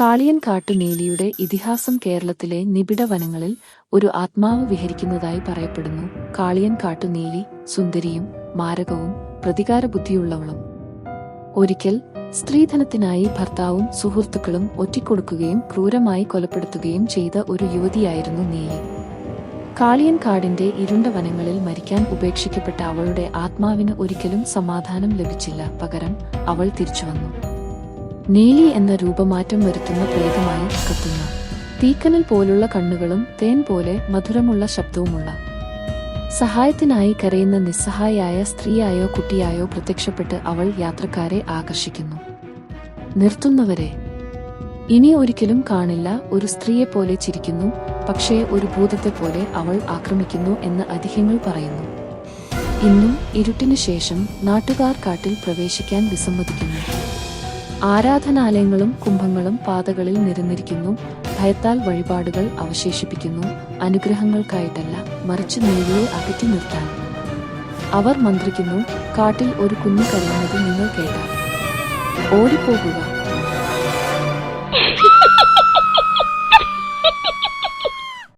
കാളിയൻ കാട്ടുനീലിയുടെ ഇതിഹാസം കേരളത്തിലെ നിബിഡ വനങ്ങളിൽ ഒരു ആത്മാവ് വിഹരിക്കുന്നതായി പറയപ്പെടുന്നു. കാളിയൻ കാട്ടുനീലി സുന്ദരിയും മാരകവും പ്രതികാര ബുദ്ധിയുള്ളവളും ഒരിക്കൽ സ്ത്രീധനത്തിനായി ഭർത്താവും സുഹൃത്തുക്കളും ഒറ്റിക്കൊടുക്കുകയും ക്രൂരമായി കൊലപ്പെടുത്തുകയും ചെയ്ത ഒരു യുവതിയായിരുന്നു നീലി. കാളിയൻ കാടിന്റെ ഇരുണ്ട വനങ്ങളിൽ മരിക്കാൻ ഉപേക്ഷിക്കപ്പെട്ട അവളുടെ ആത്മാവിന് ഒരിക്കലും സമാധാനം ലഭിച്ചില്ല. പകരം അവൾ തിരിച്ചുവന്നു. നീലി എന്ന രൂപമാറ്റം വരുത്തുന്ന പ്രേതമായി കത്തുന്ന. തീക്കനൽ പോലുള്ള കണ്ണുകളും തേൻ പോലെ മധുരമുള്ള ശബ്ദവുമുള്ള. സഹായത്തിനായി കരയുന്ന നിസ്സഹായായ സ്ത്രീയായോ കുട്ടിയായോ പ്രത്യക്ഷപ്പെട്ട് അവൾ യാത്രക്കാരെ ആകർഷിക്കുന്നു. നിർത്തുന്നവരെ ഇനി ഒരിക്കലും കാണില്ല ഒരു സ്ത്രീയെപ്പോലെ ചിരിക്കുന്നു പക്ഷേ ഒരു ഭൂതത്തെ പോലെ അവൾ ആക്രമിക്കുന്നു എന്ന് അതിഹ്യങ്ങൾ പറയുന്നു. ഇന്നും ഇരുട്ടിനു ശേഷം നാട്ടുകാർ കാട്ടിൽ പ്രവേശിക്കാൻ വിസമ്മതിക്കുന്നു. ആരാധനാലയങ്ങളും കുംഭങ്ങളും പാതകളിൽ നിരന്നിരിക്കുന്നു. ഭയത്താൽ വഴിപാടുകൾ അവശേഷിപ്പിക്കുന്നു. അനുഗ്രഹങ്ങൾക്കായിട്ടല്ല മറിച്ച് നേരിയെ അകറ്റി നിർത്താൻ. അവർ മന്ത്രിക്കുന്നു കാട്ടിൽ ഒരു കുഞ്ഞു കരയുന്നത് നിങ്ങൾ കേട്ടാൽ. ഓടിപ്പോകുക.